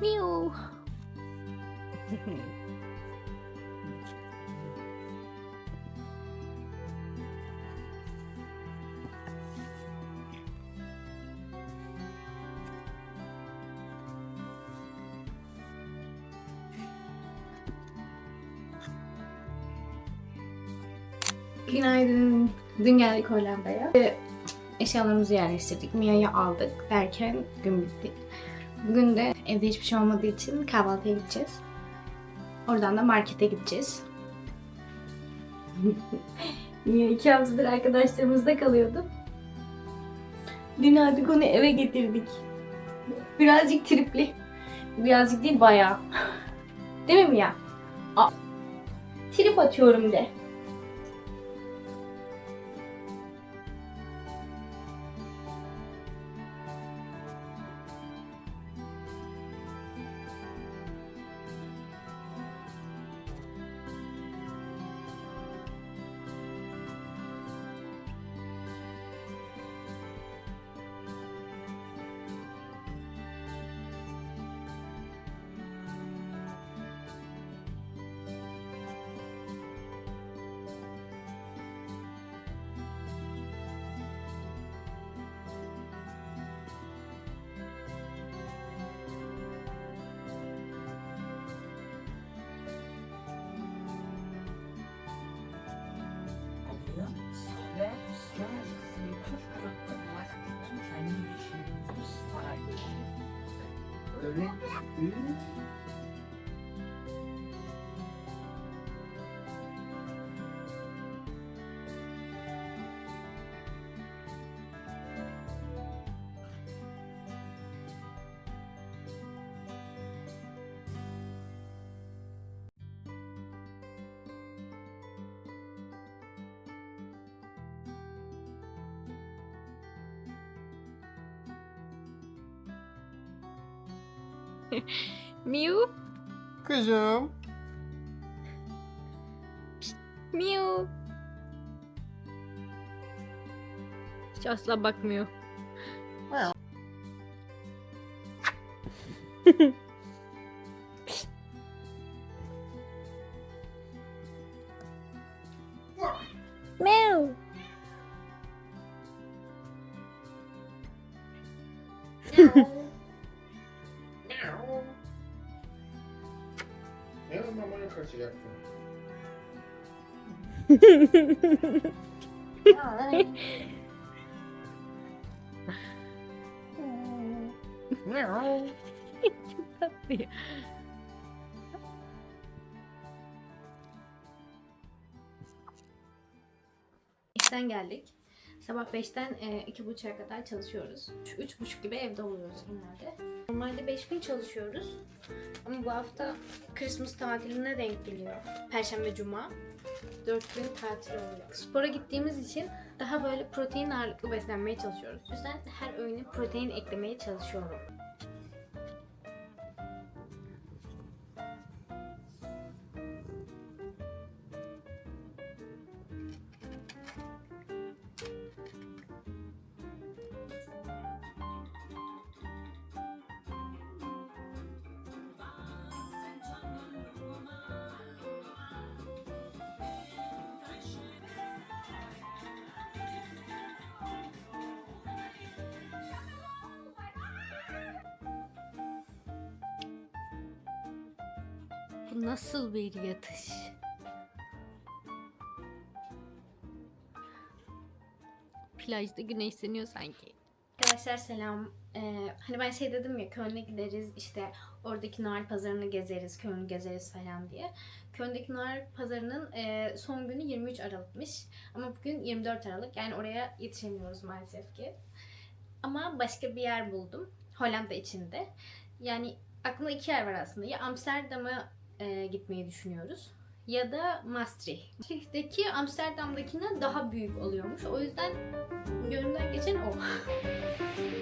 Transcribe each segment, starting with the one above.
Miu. Günaydın. Dün geldik Hollanda'ya. Eşyalarımızı yerleştirdik. Mia'yı aldık derken gün bitti. Bugün de evde hiçbir şey olmadığı için kahvaltıya gideceğiz. Oradan da markete gideceğiz. İki haftadır arkadaşlarımızda kalıyordu. Dün artık onu eve getirdik. Birazcık tripli. Birazcık değil bayağı. Değil mi Mia? A- Trip atıyorum de. Öyle büyük Miu, Kızım. miu. Hiç asla bakmıyor. Meow. Tatlı. İşten geldik. Sabah 5'ten e, 2.30'a kadar çalışıyoruz. 3.30 gibi evde oluyoruz genelde. Normalde 5 gün çalışıyoruz. Ama bu hafta Christmas tatiline denk geliyor. Perşembe, Cuma. 4 gün tatil oluyor. Spora gittiğimiz için daha böyle protein ağırlıklı beslenmeye çalışıyoruz. O yüzden her öğüne protein eklemeye çalışıyorum. Bu nasıl bir yatış? Plajda güneşleniyor sanki. Arkadaşlar selam. Ee, hani ben şey dedim ya Köln'e gideriz işte oradaki Noel pazarını gezeriz, Köln'ü gezeriz falan diye. Köln'deki Noel pazarının e, son günü 23 Aralık'mış. Ama bugün 24 Aralık yani oraya yetişemiyoruz maalesef ki. Ama başka bir yer buldum. Hollanda içinde. Yani aklımda iki yer var aslında. Ya Amsterdam'a e, gitmeyi düşünüyoruz. Ya da Maastricht. Maastricht'teki Amsterdam'dakinden daha büyük oluyormuş. O yüzden gönlümden geçen o.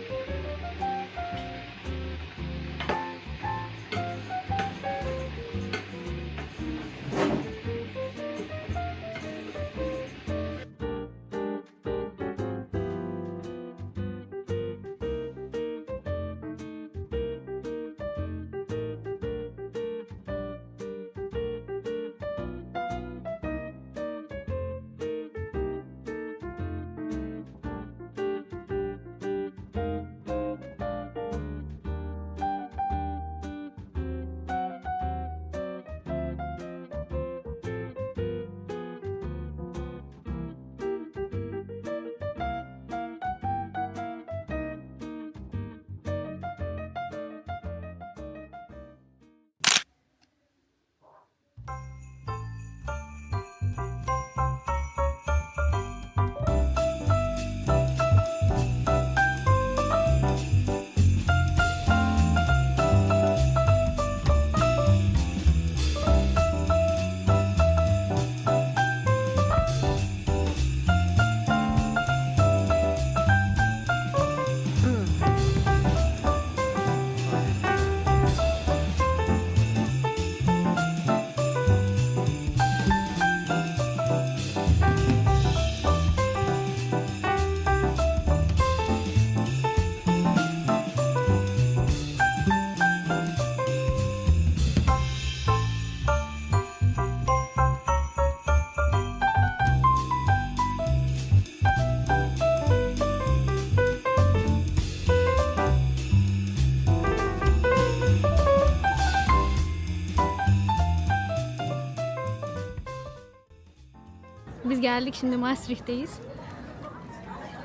geldik şimdi Maastricht'teyiz.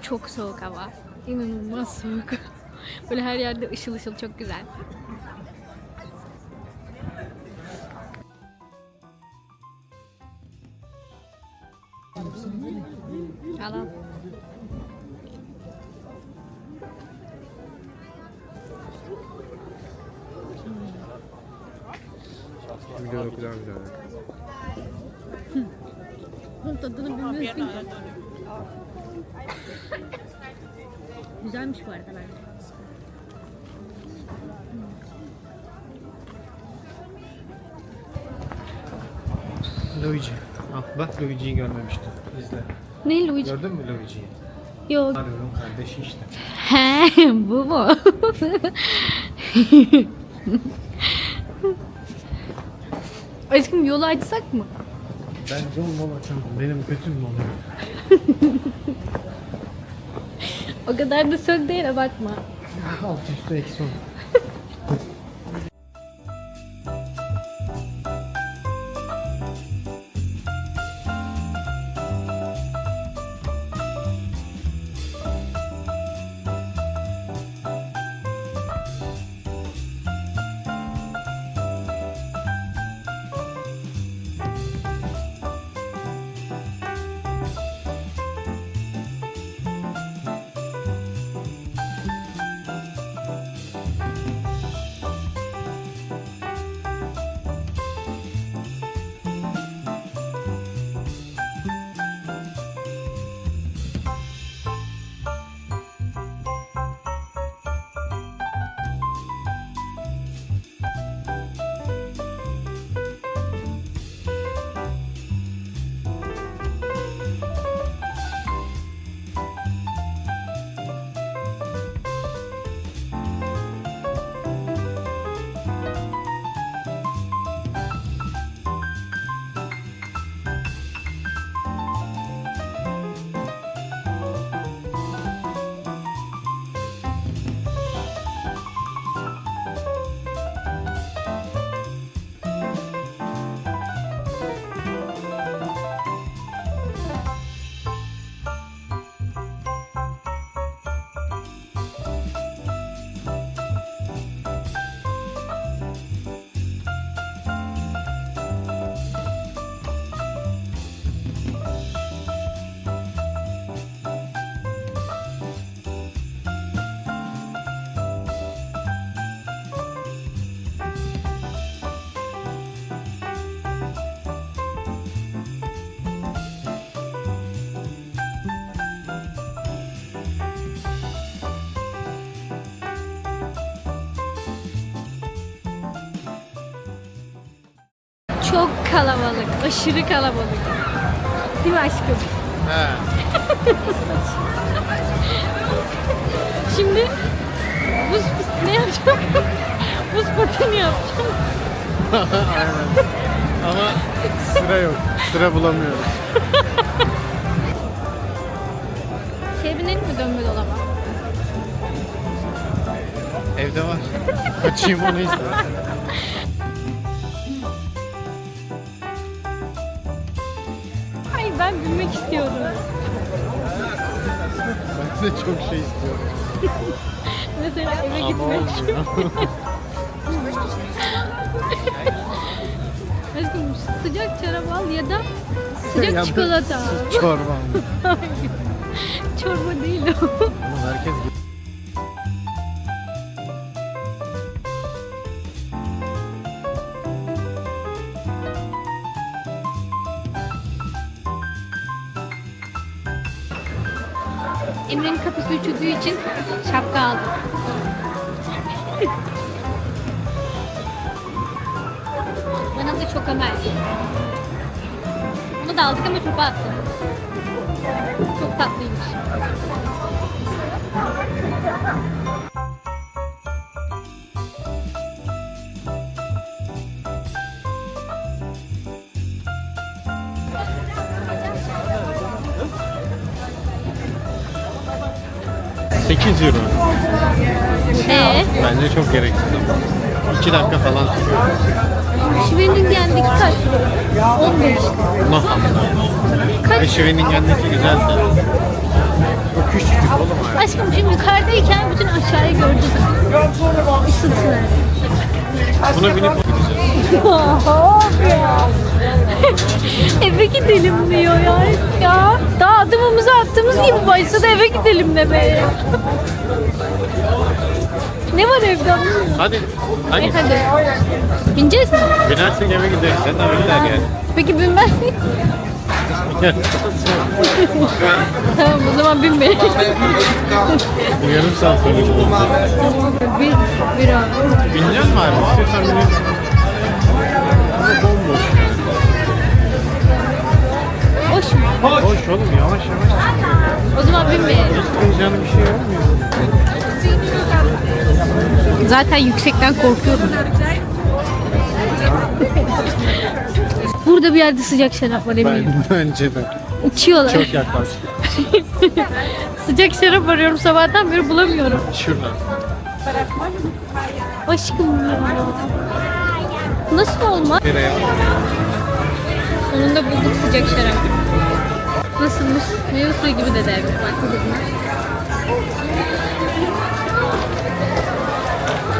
Çok soğuk hava. İnanılmaz soğuk. Böyle her yerde ışıl ışıl çok güzel. Al Güzelmiş bu arada bence. Luigi. Ah, bak Luigi'yi görmemiştim. İzle. Ne Luigi? Gördün mü Luigi'yi? Yok. Mario'nun kardeşi işte. He, bu mu? Aşkım yolu açsak mı? Ben yol mol açamam. Benim kötüm mol. O kadar da söz değil abartma. Alt üstü eksi on. Çok kalabalık, aşırı kalabalık. Değil mi aşkım? He. Şimdi buz ne yapacağım? buz pateni yapacağız. Aynen. Ama sıra yok. Sıra bulamıyoruz. Şey binelim mi dönme dolaba? Evde var. Açayım onu istersen. Ben binmek istiyorum. Ben de çok şey istiyorum. Mesela eve gitmek. Aşkım sıcak şarap al ya da sıcak çikolata. su Çorba mı? Hayır. Çorba değil o. Ama herkes Emre'nin kafası üşüdüğü için şapka aldım. Bana da çok ömer. Bunu da aldık ama çöpe attım. Çok tatlıymış. Sekiz euro. Ee, Bence çok gereksiz ama. 2 dakika falan sürüyor. Schwenningen'deki kaç? 15. Buna hamle. Ve Kaç? Schwenningen'deki güzel de. O küçücük oğlum. Aşkım şimdi yukarıdayken bütün aşağıyı gördük. Isıntılar. Buna binip gideceğiz. Abi ya. eve gidelim attığımız gibi başladı eve gidelim demeye. ne var evde anlamadım. Hadi. E, Hadi. hadi. Bineceğiz mi? Binersek eve gideriz. Sen de binler yani. Peki binmez miyim? Tamam o zaman binmeyelim. Yarım saat sonra bir, bir an. Binecek mi abi? İstiyorsan binelim. Ama bomboş. Oğlum yavaş yavaş. O zaman binmeyelim. Sıkınacağını bir şey olmuyor. Zaten yüksekten korkuyorum. Burada bir yerde sıcak şarap var eminim. Ben bence de. Uçuyorlar. Çok yaklaştık. Sıcak şarap arıyorum sabahtan beri bulamıyorum. Şuradan. Aşkım ya. Nasıl olmaz? Nereye? Sonunda bulduk sıcak şarap. Meyve suyu gibi de dermiş. Bak bu da-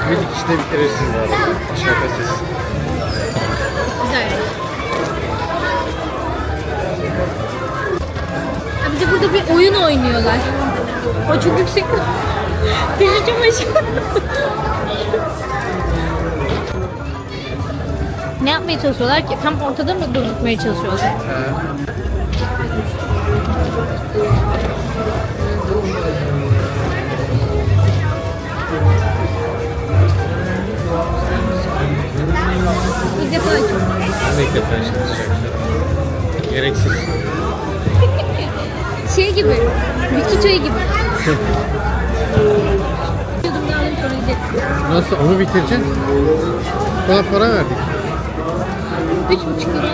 Bir dikişte bitirirsin bu arada. Şakasız. Güzel. Ha bir de burada bir oyun oynuyorlar. O çok yüksek. Düşeceğim aşkım. ne yapmaya çalışıyorlar ki? Tam ortada mı durdurmaya çalışıyorlar? İlk defa Ben de ilk defa sıcak. Gereksiz. şey gibi, bitki çayı gibi. Nasıl? Onu bitireceksin. Kadar para verdik. Üç buçuk lira.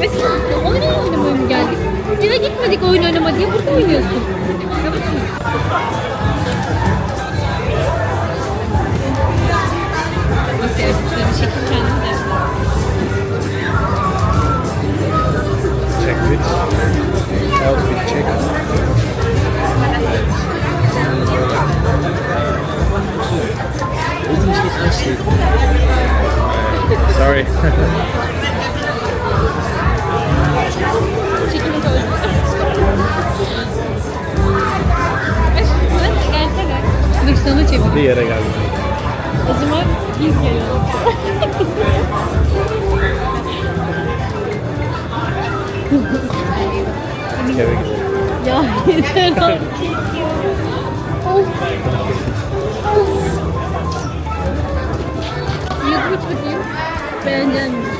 Mesela oyun oynamaya mı geldik? Eve gitmedik oyun oynama diye burada oynuyorsun. Dur sana çevir. Bir yere geldim. O zaman biz geliyoruz. Eve gidelim. Ya yeter artık ya. Of. Of. Yudum iç bakayım. Beğenecek misin?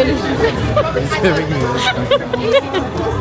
Gidiyoruz zaten. Bir daha söyle. Biz eve gidiyoruz.